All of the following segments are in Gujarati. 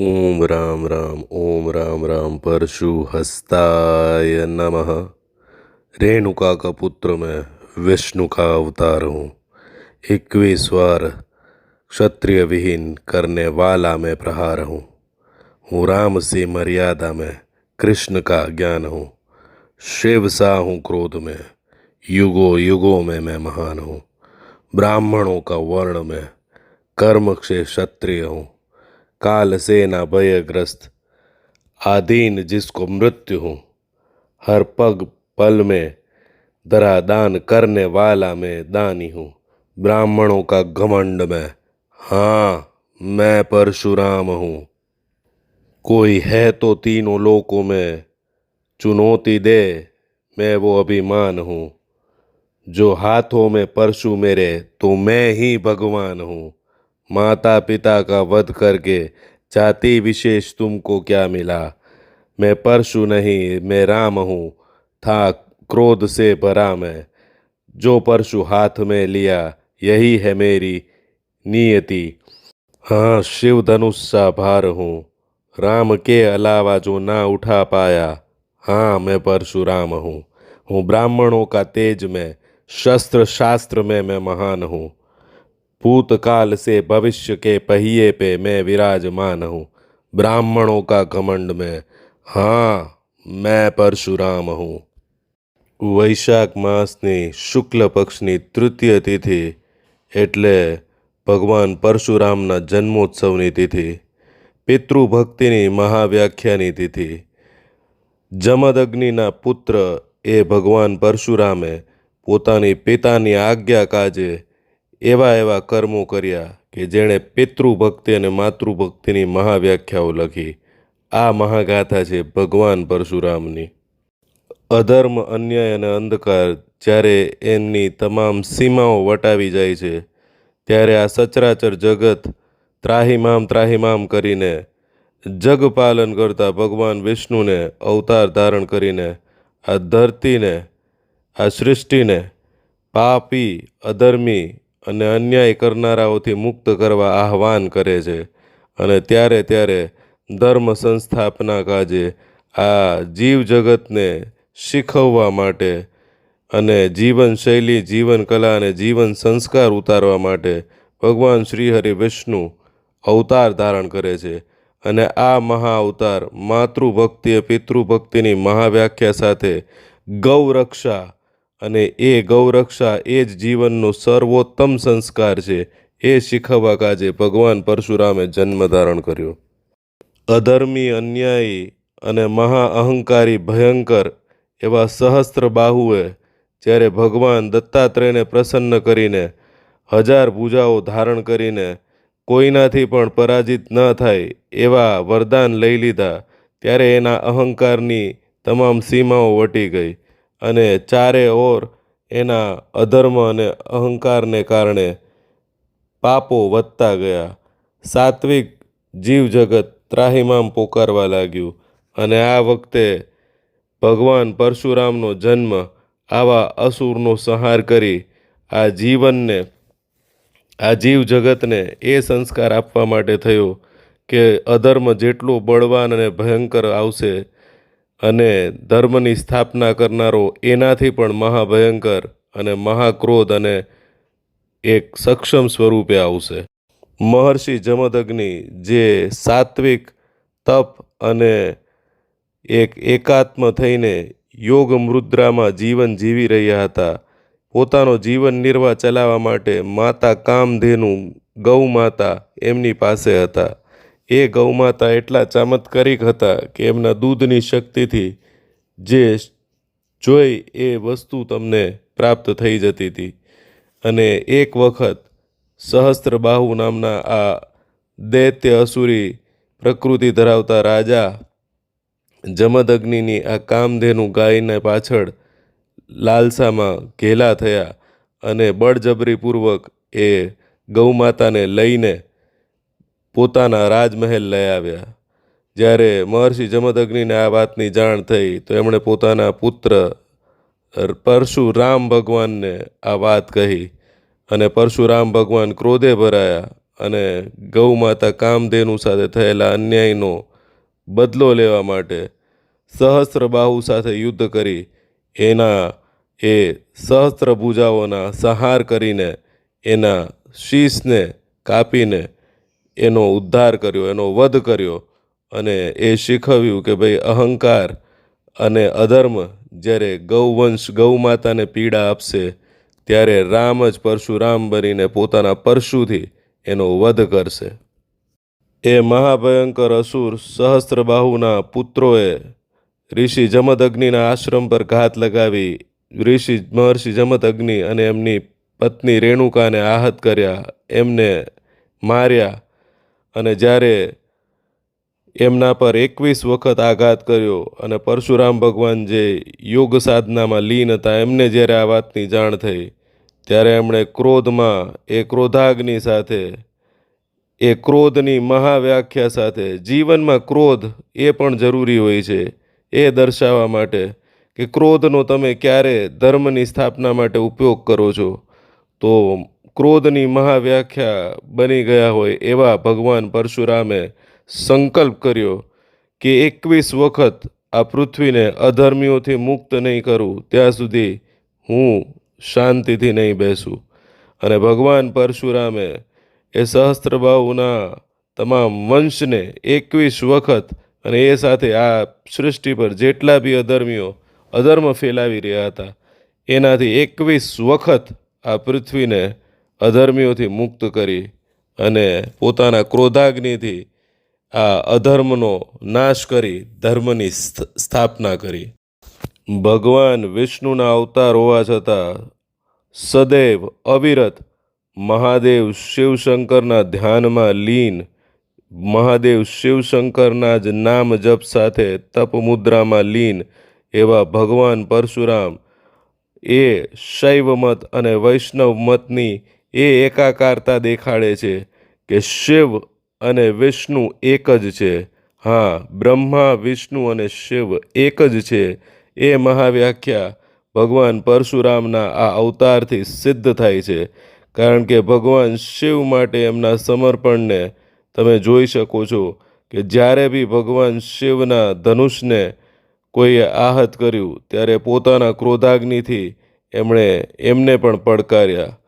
ओम राम राम ओम राम राम परशु हस्ताय नमः। रेणुका का पुत्र मैं, विष्णु का अवतार हूँ। इक्कीसवार क्षत्रिय विहीन करने वाला मैं प्रहार हूँ। हूँ राम से मर्यादा में, कृष्ण का ज्ञान हूँ। शिव सा हूँ क्रोध में, युगो युगो में मैं महान हूँ। ब्राह्मणों का वर्ण में, कर्म से क्षत्रिय हूँ। काल सेना भयग्रस्त। आधीन जिसको मृत्यु हूँ, हर पग पल में दरा दान करने वाला मैं दानी हूँ। ब्राह्मणों का घमंड में हाँ मैं परशुराम हूँ। कोई है तो तीनों लोकों में चुनौती दे, मैं वो अभिमान हूँ। जो हाथों में परशु मेरे तो मैं ही भगवान हूँ। माता पिता का वध करके जाति विशेष तुमको क्या मिला? मैं परशु नहीं, मैं राम हूँ। था क्रोध से भरा मैं। जो परशु हाथ में लिया, यही है मेरी नियति। हाँ शिव धनुष सा भार हूँ। राम के अलावा जो ना उठा पाया हाँ मैं परशुराम हूँ। हूँ ब्राह्मणों का तेज में शस्त्र शास्त्र में मैं महान हूँ। भूतकाल से भविष्य के पहिए पे मैं विराजमान हूँ ब्राह्मणों का घमंड में हाँ मैं परशुराम हूँ વૈશાખ માસની શુક્લ પક્ષની તૃતીય તિથિ એટલે ભગવાન પરશુરામના જન્મોત્સવની તિથિ પિતૃભક્તિની મહાવ્યાખ્યાની તિથિ જમદગ્નિના પુત્ર એ ભગવાન પરશુરામે પોતાની પિતાની આજ્ઞા કાજે એવા એવા કર્મો કર્યા કે જેણે પિતૃભક્તિ અને માતૃભક્તિની મહાવ્યાખ્યાઓ લખી. આ મહાગાથા છે ભગવાન પરશુરામની. અધર્મ, અન્યાય અને અંધકાર જ્યારે એમની તમામ સીમાઓ વટાવી જાય છે, ત્યારે આ સચરાચર જગત ત્રાહિમામ ત્રાહિમામ કરીને જગપાલન કરતા ભગવાન વિષ્ણુને અવતાર ધારણ કરીને આ ધરતીને, આ સૃષ્ટિને પાપી, અધર્મી અને અન્યાય કરનારાઓથી મુક્ત કરવા આહવાન કરે છે. અને ત્યારે ત્યારે ધર્મ સંસ્થાપના કાજે આ જીવ જગતને શીખવવા માટે અને જીવનશૈલી, જીવન કલા અને જીવન સંસ્કાર ઉતારવા માટે ભગવાન શ્રીહરિ વિષ્ણુ અવતાર ધારણ કરે છે. અને આ મહા અવતાર માતૃભક્તિ, પિતૃભક્તિની મહાવ્યાખ્યા સાથે ગૌરક્ષા અને એ ગૌરક્ષા એ જ જીવનનો સર્વોત્તમ સંસ્કાર છે, એ શીખવવા કાજે ભગવાન પરશુરામે જન્મ ધારણ કર્યો. અધર્મી અન્યાયી અને મહા અહંકારી ભયંકર એવા સહસ્ત્ર બાહુએ જ્યારે ભગવાન દત્તાત્રેયને પ્રસન્ન કરીને હજાર પૂજાઓ ધારણ કરીને કોઈનાથી પણ પરાજિત ન થાય એવા વરદાન લઈ લીધા, ત્યારે એના અહંકારની તમામ સીમાઓ વટી ગઈ. અને ચારે ઓર એના અધર્મ અને અહંકારને કારણે પાપો વધતા ગયા. સાત્વિક જીવજગત ત્રાહિમામ પોકારવા લાગ્યું અને આ વખતે ભગવાન પરશુરામનો જન્મ આવા અસુરનો સંહાર કરી આ જીવનને, આ જીવ જગતને એ સંસ્કાર આપવા માટે થયો કે અધર્મ જેટલો બળવાન અને ભયંકર આવશે અને ધર્મની સ્થાપના કરનારો એનાથી પણ મહાભયંકર અને મહાક્રોધ અને એક સક્ષમ સ્વરૂપે આવશે. મહર્ષિ જમદગ્નિ જે સાત્વિક, તપ અને એક એકાત્મ થઈને યોગ મુદ્રામાં જીવન જીવી રહ્યા હતા. પોતાનો જીવન નિર્વાહ ચલાવવા માટે માતા કામધેનુ ગૌ માતા એમની પાસે હતા. એ ગૌમાતા એટલા ચામત્કારિક હતા કે એમના દૂધની શક્તિથી જે જોઈ એ વસ્તુ તમને પ્રાપ્ત થઈ જતી હતી. અને એક વખત સહસ્ત્રબાહુ નામના આ દૈત્ય અસુરી પ્રકૃતિ ધરાવતા રાજા જમદગ્નિની આ કામધેનુ ગાયને પાછળ લાલસામાં ઘેલા થયા અને બળજબરીપૂર્વક એ ગૌમાતાને લઈને પોતાના રાજમહેલ લઈ આવ્યા. જ્યારે મહર્ષિ જમદગ્નિને આ વાતની જાણ થઈ, તો એમણે પોતાના પુત્ર પરશુરામ ભગવાનને આ વાત કહી અને પરશુરામ ભગવાન ક્રોધે ભરાયા અને ગૌ માતા કામધેનુ સાથે થયેલા અન્યાયનો બદલો લેવા માટે સહસ્ત્ર બાહુ સાથે યુદ્ધ કરી, એના એ સહસ્ત્ર ભુજાઓના સંહાર કરીને એના શીશને કાપીને એનો ઉદ્ધાર કર્યો, એનો વધ કર્યો અને એ શીખવ્યું કે ભાઈ અહંકાર અને અધર્મ જ્યારે ગૌવંશ ગૌ માતાને પીડા આપશે, ત્યારે રામ જ પરશુરામ બનીને પોતાના પરશુથી એનો વધ કરશે. એ મહાભયંકર અસુર સહસ્ત્રબાહુના પુત્રોએ ઋષિ જમદગ્નિના આશ્રમ પર ઘાત લગાવી ઋષિ મહર્ષિ જમદગ્નિ અને એમની પત્ની રેણુકાને આહત કર્યા, એમને માર્યા અને જ્યારે એમના પર એકવીસ વખત આઘાત કર્યો અને પરશુરામ ભગવાન જે યોગ સાધનામાં લીન હતા, એમને જ્યારે આ વાતની જાણ થઈ, ત્યારે એમણે ક્રોધમાં, એ ક્રોધાગ્નિ સાથે, એ ક્રોધની મહાવ્યાખ્યા સાથે, જીવનમાં ક્રોધ એ પણ જરૂરી હોય છે, એ દર્શાવવા માટે કે ક્રોધનો તમે ક્યારે ધર્મની સ્થાપના માટે ઉપયોગ કરો છો. તો ક્રોધની મહાવ્યાખ્યા બની ગયા હોય એવા ભગવાન પરશુરામે સંકલ્પ કર્યો કે એકવીસ વખત આ પૃથ્વીને અધર્મીઓથી મુક્ત નહીં કરું, ત્યાં સુધી હું શાંતિથી નહીં બેસું. અને ભગવાન પરશુરામે એ સહસ્ત્રબાહુના તમામ વંશને એકવીસ વખત અને એ સાથે આ સૃષ્ટિ પર જેટલા બી અધર્મીઓ અધર્મ ફેલાવી રહ્યા હતા, એનાથી એકવીસ વખત આ પૃથ્વીને અધર્મીઓથી મુક્ત કરી અને પોતાના ક્રોધાગ્નિથી આ અધર્મનો નાશ કરી ધર્મની સ્થ- સ્થાપના કરી. ભગવાન વિષ્ણુના અવતાર હોવા છતાં સદૈવ અવિરત મહાદેવ શિવશંકરના ધ્યાનમાં લીન મહાદેવ શિવશંકરના જ નામ જપ સાથે તપ મુદ્રામાં લીન એવા ભગવાન પરશુરામ એ શૈવ મત અને વૈષ્ણવ મતની એ એકાકારતા દેખાડે છે કે શિવ અને વિષ્ણુ એક જ છે. હા, બ્રહ્મા, વિષ્ણુ અને શિવ એક જ છે. એ મહાવ્યાખ્યા ભગવાન પરશુરામના આ અવતારથી સિદ્ધ થાય છે. કારણ કે ભગવાન શિવ માટે એમના સમર્પણને તમે જોઈ શકો છો કે જ્યારે બી ભગવાન શિવના ધનુષને કોઈએ આહત કર્યું, ત્યારે પોતાના ક્રોધાગ્નિથી એમણે એમને પણ પડકાર્યા.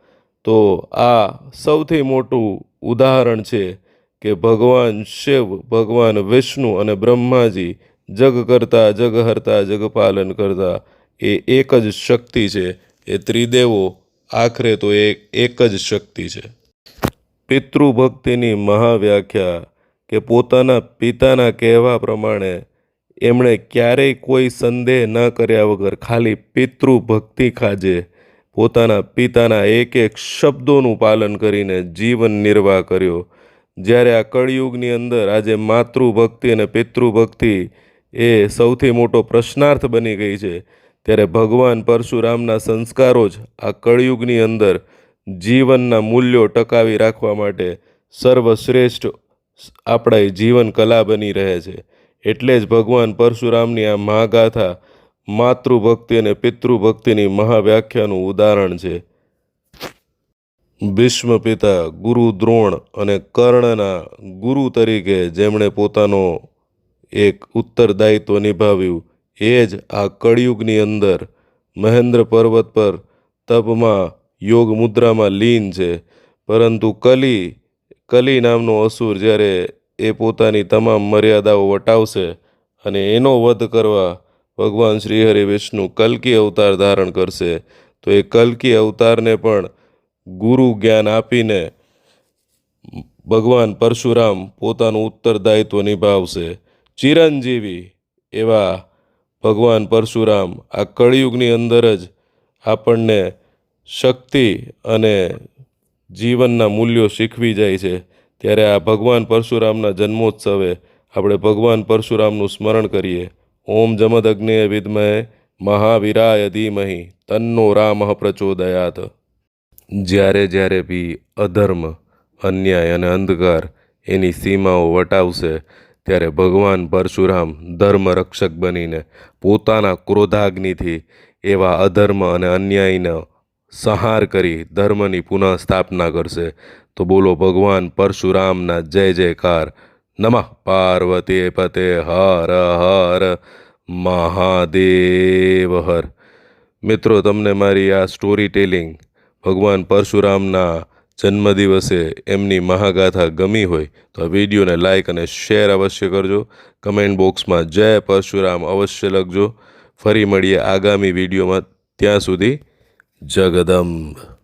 તો આ સૌથી મોટું ઉદાહરણ છે કે ભગવાન શિવ, ભગવાન વિષ્ણુ અને બ્રહ્માજી જગ કરતા, જગ હરતા જગપાલન કરતા એ એક જ શક્તિ છે. એ ત્રિદેવો આખરે તો એ એક જ શક્તિ છે. પિતૃભક્તિની મહાવ્યાખ્યા કે પોતાના પિતાના કહેવા પ્રમાણે એમણે ક્યારેય કોઈ સંદેહ ન કર્યા વગર ખાલી પિતૃભક્તિ ખાજે પોતાના પિતાના એક એક શબ્દોનું પાલન કરીને જીવન નિર્વાહ કર્યો. જ્યારે આ કળિયુગની અંદર આજે માતૃભક્તિ અને પિતૃભક્તિ એ સૌથી મોટો પ્રશ્નાર્થ બની ગઈ છે, ત્યારે ભગવાન પરશુરામના સંસ્કારો જ આ કળિયુગની અંદર જીવનના મૂલ્યો ટકાવી રાખવા માટે સર્વશ્રેષ્ઠ આપણા જીવન કલા બની રહે છે. એટલે જ ભગવાન પરશુરામની આ મહાગાથા માતૃભક્તિ અને પિતૃભક્તિની મહાવ્યાખ્યાનું ઉદાહરણ છે. ભીષ્મ પિતા ગુરુ દ્રોણ અને કર્ણના ગુરુ તરીકે જેમણે પોતાનો એક ઉત્તરદાયિત્વ નિભાવ્યું, એ જ આ કળિયુગની અંદર મહેન્દ્ર પર્વત પર તપમાં યોગ મુદ્રામાં લીન છે. પરંતુ કલી કલી નામનો અસુર જ્યારે એ પોતાની તમામ મર્યાદાઓ વટાવશે અને એનો વધ કરવા ભગવાન શ્રી હરિ વિષ્ણુ કલ્કી અવતાર ધારણ કરશે. તો એ કલ્કી અવતારને પણ ગુરુ જ્ઞાન આપીને ભગવાન પરશુરામ પોતાનું ઉત્તરદાયિત્વ નિભાવશે. ચિરંજીવી એવા ભગવાન પરશુરામ આ કળિયુગની અંદર જ આપણને શક્તિ અને જીવનના મૂલ્યો શીખવી જાય છે. ત્યારે આ ભગવાન પરશુરામના જન્મોત્સવે આપણે ભગવાન પરશુરામનું સ્મરણ કરીએ. ઓમ જમદગ્ને વિદ્મહે મહાવીરાય ધીમહિ તન્નો રામ પ્રચોદયાત જ્યારે જ્યારે બી અધર્મ અન્યાય અને અંધકાર એની સીમાઓ વટાવશે ત્યારે ભગવાન પરશુરામ ધર્મ રક્ષક બનીને પોતાના ક્રોધાગ્નિથી એવા અધર્મ અને અન્યાયનો સંહાર કરી ધર્મની પુનઃ સ્થાપના કરશે તો બોલો ભગવાન પરશુરામના જય જયકાર નમઃ પાર્વતી પતે હર હર મહાદેવ હર મિત્રો તમને મારી આ સ્ટોરી ટેલિંગ ભગવાન પરશુરામના જન્મદિવસે એમની મહાગાથા ગમી હોય તો આ વિડીયોને લાઇક અને શેર અવશ્ય કરજો. કમેન્ટ બોક્સમાં જય પરશુરામ અવશ્ય લખજો. ફરી મળીએ આગામી વિડીયોમાં. ત્યાં સુધી જગદંબ.